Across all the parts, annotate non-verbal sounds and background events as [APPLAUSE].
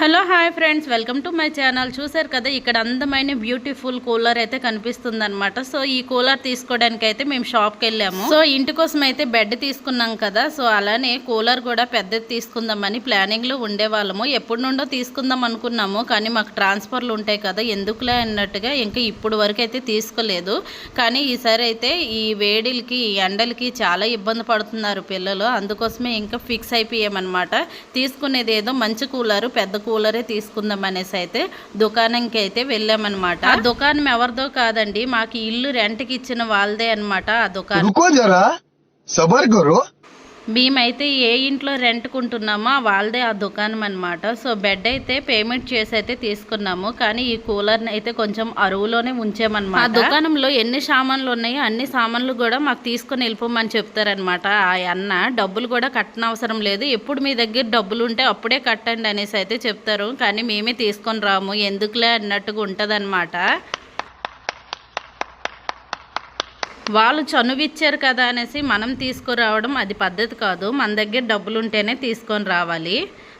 Hello hi friends welcome to my channel. చూసారు కదా ఇక్కడ అందమైన బ్యూటిఫుల్ కూలర్ అయితే కనిపిస్తుంది అనమాట సో ఈ కూలర్ తీసుకోవడానికి అయితే మేము షాప్కి వెళ్ళాము. సో ఇంటి కోసం అయితే బెడ్ తీసుకున్నాం కదా సో అలానే కూలర్ కూడా పెద్దది తీసుకుందామని ప్లానింగ్లో ఉండేవాళ్ళము. ఎప్పటి నుండో తీసుకుందాం అనుకున్నాము కానీ మాకు ట్రాన్స్ఫర్లు ఉంటాయి కదా ఎందుకులే అన్నట్టుగా ఇంకా ఇప్పుడు వరకు అయితే తీసుకోలేదు. కానీ ఈసారి అయితే ఈ వేడిలకి ఈ ఎండలకి చాలా ఇబ్బంది పడుతున్నారు పిల్లలు. అందుకోసమే ఇంకా ఫిక్స్ అయిపోయామన్నమాట. తీసుకునేది ఏదో మంచి కూలర్ పెద్ద కూలరే తీసుకుందాం అనేసి అయితే దుకాణంకి అయితే వెళ్ళామన్నమాట. ఆ దుకాణం ఎవరిదో కాదండి మాకు ఇల్లు రెంట్కి ఇచ్చిన వాళ్ళదే అన్నమాట ఆ దుకాణం. మేమైతే ఏ ఇంట్లో రెంట్కుంటున్నామో వాళ్ళదే ఆ దుకాణం అనమాట సో బెడ్ అయితే పేమెంట్ చేసి అయితే తీసుకున్నాము. కానీ ఈ కూలర్ని అయితే కొంచెం అరువులోనే ఉంచామన్నమాట. ఆ దుకాణంలో ఎన్ని సామాన్లు ఉన్నాయో అన్ని సామాన్లు కూడా మాకు తీసుకుని వెళ్ళిపోమని చెప్తారనమాట ఆ అన్న డబ్బులు కూడా కట్టనవసరం అవసరం లేదు. ఎప్పుడు మీ దగ్గర డబ్బులు ఉంటే అప్పుడే కట్టండి అనేసి అయితే చెప్తారు. కానీ మేమే తీసుకొని రాము. ఎందుకులే అన్నట్టుగా ఉంటుంది వాళ్ళు చనువిచ్చారు కదా అనేసి మనం తీసుకురావడం అది పద్ధతి కాదు. మన దగ్గర డబ్బులు ఉంటేనే తీసుకొని రావాలి.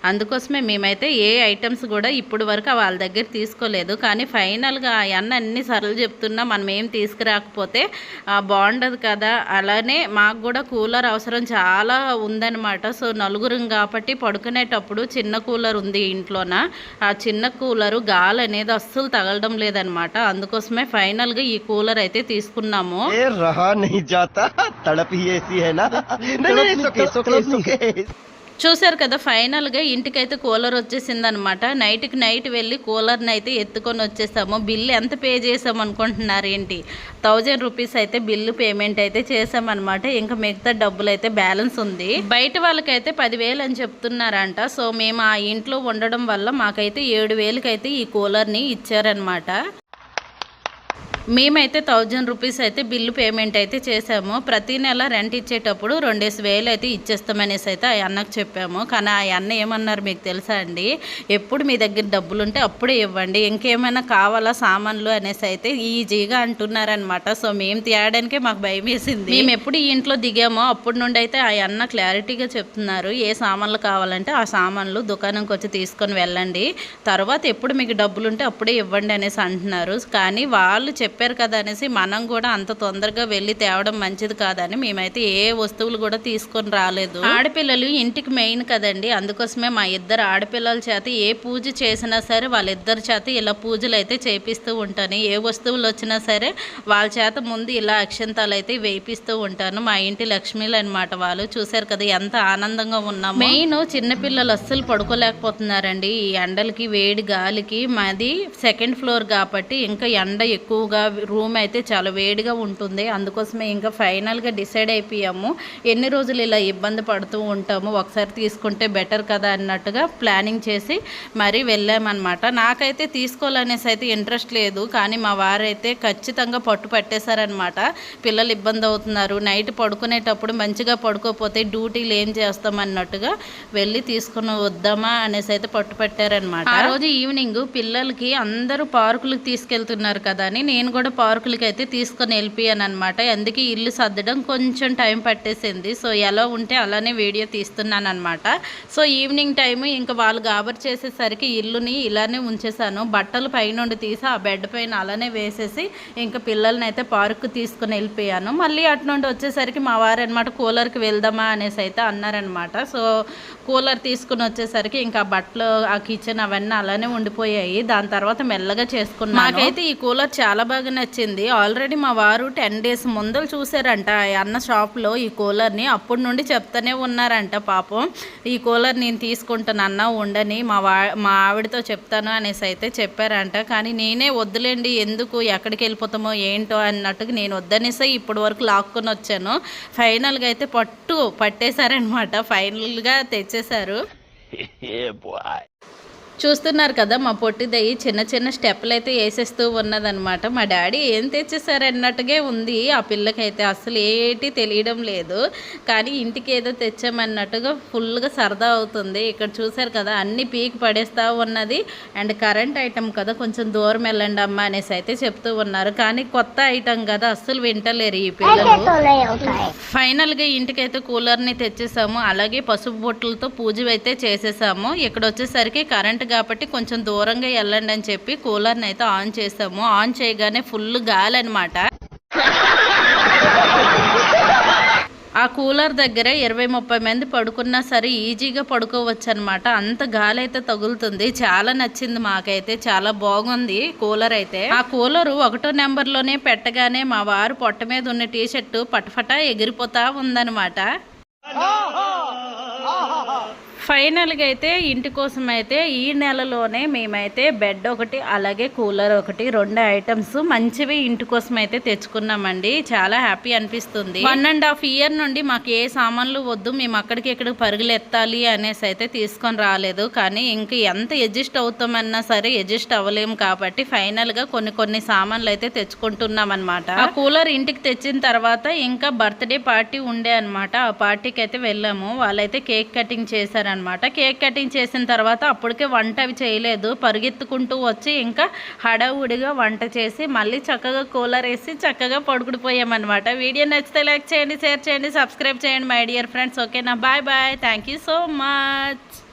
అందుకోసమే మేమైతే ఏ ఐటమ్స్ కూడా ఇప్పుడు వరకు వాళ్ళ దగ్గర తీసుకోలేదు. కానీ ఫైనల్గా ఆ అన్న అన్ని సరళ చెప్తున్నా మనం ఏం తీసుకురాకపోతే బాగుండదు కదా. అలానే మాకు కూడా కూలర్ అవసరం చాలా ఉందన్నమాట. సో నలుగురం కాబట్టి పడుకునేటప్పుడు చిన్న కూలర్ ఉంది ఇంట్లోన. ఆ చిన్న కూలరు గాలి అనేది అస్సలు తగలడం లేదనమాట అందుకోసమే ఫైనల్గా ఈ కూలర్ అయితే తీసుకున్నాము. रहा नहीं जाता तड़प ही ऐसी है ना नहीं नहीं सुके सुके सुके చూశారు కదా ఫైనల్గా ఇంటికైతే కూలర్ వచ్చేసింది అనమాట నైట్కి నైట్ వెళ్ళి కూలర్ని అయితే ఎత్తుకొని వచ్చేసాము బిల్లు ఎంత పే చేసాం అనుకుంటున్నారు ఏంటి థౌజండ్ రూపీస్ అయితే బిల్లు పేమెంట్ అయితే చేసామన్నమాట ఇంకా మిగతా డబ్బులు అయితే బ్యాలెన్స్ ఉంది బయట వాళ్ళకైతే పదివేలు అని చెప్తున్నారంట సో మేము ఆ ఇంట్లో ఉండడం వల్ల మాకైతే ఏడు వేలకైతే ఈ కూలర్ని ఇచ్చారనమాట మేమైతే థౌజండ్ రూపీస్ అయితే బిల్లు పేమెంట్ అయితే చేసాము. ప్రతి నెల రెంట్ ఇచ్చేటప్పుడు రెండేసి వేలు అయితే ఇచ్చేస్తామనేసి అయితే ఆ అన్నకు చెప్పాము. కానీ ఆ అన్న ఏమన్నారు మీకు తెలుసా అండి? ఎప్పుడు మీ దగ్గర డబ్బులు ఉంటే అప్పుడే ఇవ్వండి. ఇంకేమైనా కావాలా సామాన్లు అనేసి అయితే ఈజీగా అంటున్నారనమాట సో మేము తేయడానికే మాకు భయం వేసింది. మేము ఎప్పుడు ఈ ఇంట్లో దిగామో అప్పటి నుండి అయితే ఆ అన్న క్లారిటీగా చెప్తున్నారు. ఏ సామాన్లు కావాలంటే ఆ సామాన్లు దుకాణంకి వచ్చి తీసుకొని వెళ్ళండి. తర్వాత ఎప్పుడు మీకు డబ్బులు ఉంటే అప్పుడే ఇవ్వండి అనేసి అంటున్నారు. కానీ వాళ్ళు చెప్పారు చెప్పారు కదా అనేసి మనం కూడా అంత తొందరగా వెళ్ళి తేవడం మంచిది కాదని మేమైతే ఏ వస్తువులు కూడా తీసుకొని రాలేదు. ఆడపిల్లలు ఇంటికి మెయిన్ కదండి. అందుకోసమే మా ఇద్దరు ఆడపిల్లల చేత ఏ పూజ చేసినా సరే వాళ్ళిద్దరి చేత ఇలా పూజలు అయితే చేపిస్తూ ఉంటాను. ఏ వస్తువులు వచ్చినా సరే వాళ్ళ చేత ముందు ఇలా అక్షంతాలు అయితే వేపిస్తూ ఉంటాను. మా ఇంటి లక్ష్మీలు అనమాట వాళ్ళు. చూశారు కదా ఎంత ఆనందంగా ఉన్నాము. మెయిన్ చిన్నపిల్లలు అస్సలు పడుకోలేకపోతున్నారండి. ఈ ఎండలకి వేడి గాలికి. మాది సెకండ్ ఫ్లోర్ కాబట్టి ఇంకా ఎండ ఎక్కువగా రూమ్ అయితే చాలా వేడిగా ఉంటుంది. అందుకోసమే ఇంకా ఫైనల్గా డిసైడ్ అయిపోయాము. ఎన్ని రోజులు ఇలా ఇబ్బంది పడుతూ ఉంటాము ఒకసారి తీసుకుంటే బెటర్ కదా అన్నట్టుగా ప్లానింగ్ చేసి మరీ వెళ్ళామన్నమాట. నాకైతే తీసుకోవాలనేసి అయితే ఇంట్రెస్ట్ లేదు. కానీ మా వారైతే ఖచ్చితంగా పట్టు పట్టేశారనమాట పిల్లలు ఇబ్బంది అవుతున్నారు. నైట్ పడుకునేటప్పుడు మంచిగా పడుకోపోతే డ్యూటీలు ఏం చేస్తాం అన్నట్టుగా వెళ్ళి తీసుకుని వద్దామా అనేసి అయితే పట్టు పెట్టారనమాట ఆ రోజు ఈవినింగ్ పిల్లలకి అందరూ పార్కులకు తీసుకెళ్తున్నారు కదా అని నేను కూడా పార్కులకి అయితే తీసుకొని వెళ్ళిపోయాను అనమాట అందుకే ఇల్లు సర్దడం కొంచెం టైం పట్టేసింది. సో ఎలా ఉంటే అలానే వీడియో తీస్తున్నాను అనమాట సో ఈవినింగ్ టైము ఇంకా వాళ్ళు గాబర్ చేసేసరికి ఇల్లుని ఇలానే ఉంచేసాను బట్టలు పైనుండి తీసి ఆ బెడ్ పైన అలానే వేసేసి ఇంకా పిల్లల్ని అయితే పార్కు తీసుకుని వెళ్ళిపోయాను. మళ్ళీ అటు నుండి వచ్చేసరికి మా వారు అనమాట కూలర్కి వెళ్దామా అనేసి అయితే అన్నారనమాట సో కూలర్ తీసుకుని వచ్చేసరికి ఇంకా బట్టలు ఆ కిచెన్ అవన్నీ అలానే ఉండిపోయాయి. దాని తర్వాత మెల్లగా చేసుకున్నాను. నాకైతే ఈ కూలర్ చాలా బాగా నచ్చింది. ఆల్రెడీ మా వారు టెన్ డేస్ ముందలు చూసారంట అన్న షాప్లో ఈ కూలర్ని. అప్పటి నుండి చెప్తానే ఉన్నారంట పాపం. ఈ కూలర్ నేను తీసుకుంటాను అన్న ఉండని మా వా మా ఆవిడతో చెప్తాను అనేసి అయితే చెప్పారంట. కానీ నేనే వద్దులేండి ఎందుకు ఎక్కడికి వెళ్ళిపోతామో ఏంటో అన్నట్టుగా నేను వద్దనేసి ఇప్పటి వరకు లాక్కొని వచ్చాను. ఫైనల్గా అయితే పట్టు పట్టేశారనమాట ఫైనల్గా తెచ్చేశారు. [LAUGHS] చూస్తున్నారు కదా మా పొట్టిదయ్యి చిన్న చిన్న స్టెప్లు అయితే వేసేస్తూ ఉన్నదనమాట మా డాడీ ఏం తెచ్చేసారు అన్నట్టుగా ఉంది. ఆ పిల్లకైతే అసలు ఏటి తెలియడం లేదు. కానీ ఇంటికి ఏదో తెచ్చామన్నట్టుగా ఫుల్గా సరదా అవుతుంది. ఇక్కడ చూసారు కదా అన్ని పీకి పడేస్తూ ఉన్నది. అండ్ కరెంట్ ఐటమ్ కదా కొంచెం దూరం వెళ్ళండి అమ్మా అనేసి అయితే చెప్తూ ఉన్నారు. కానీ కొత్త ఐటమ్ కదా అస్సలు వింటలేరు ఈ పిల్లలు. ఫైనల్గా ఇంటికైతే కూలర్ని తెచ్చేసాము. అలాగే పసుపు బొట్టులతో పూజ అయితే చేసేసాము. ఇక్కడ వచ్చేసరికి కరెంట్ కాబట్టి కొంచెం దూరంగా వెళ్ళండి అని చెప్పి కూలర్ని అయితే ఆన్ చేసాము. ఆన్ చేయగానే ఫుల్ గాలి అనమాట ఆ కూలర్ దగ్గర ఇరవై ముప్పై మంది పడుకున్నా సరే ఈజీగా పడుకోవచ్చు అనమాట అంత గాలి అయితే తగులుతుంది. చాలా నచ్చింది మాకైతే. చాలా బాగుంది కూలర్ అయితే. ఆ కూలర్ ఒకటో నెంబర్లోనే పెట్టగానే మా వారు పొట్ట మీద ఉన్న టీ షర్టు పటఫటా ఎగిరిపోతా ఉందన్నమాట ఫైనల్గా అయితే ఇంటి కోసం అయితే ఈ నెలలోనే మేమైతే బెడ్ ఒకటి అలాగే కూలర్ ఒకటి రెండు ఐటమ్స్ మంచివి ఇంటి కోసం అయితే తెచ్చుకున్నామండి. చాలా హ్యాపీ అనిపిస్తుంది. వన్ అండ్ హాఫ్ ఇయర్ నుండి మాకు ఏ సామాన్లు వద్దు మేము అక్కడికి ఇక్కడికి పరుగులు ఎత్తాలి అనేసి అయితే తీసుకొని రాలేదు. కానీ ఇంక ఎంత అడ్జస్ట్ అవుతామన్నా సరే అడ్జస్ట్ అవ్వలేము కాబట్టి ఫైనల్గా కొన్ని కొన్ని సామాన్లు అయితే తెచ్చుకుంటున్నాం అనమాట ఆ కూలర్ ఇంటికి తెచ్చిన తర్వాత ఇంకా బర్త్డే పార్టీ ఉండే అనమాట ఆ పార్టీకి అయితే వెళ్ళాము. వాళ్ళైతే కేక్ కటింగ్ అనమాట కేక్ కటింగ్ చేసిన తర్వాత అప్పటికే వంట అవి చేయలేదు. పరిగెత్తుకుంటూ వచ్చి ఇంకా హడావుడిగా వంట చేసి మళ్ళీ చక్కగా కూలర్ వేసి చక్కగా పడుకుడిపోయామన్నమాట. వీడియో నచ్చితే లైక్ చేయండి షేర్ చేయండి సబ్స్క్రైబ్ చేయండి మై డియర్ ఫ్రెండ్స్. ఓకేనా? Bye bye. Thank you so much.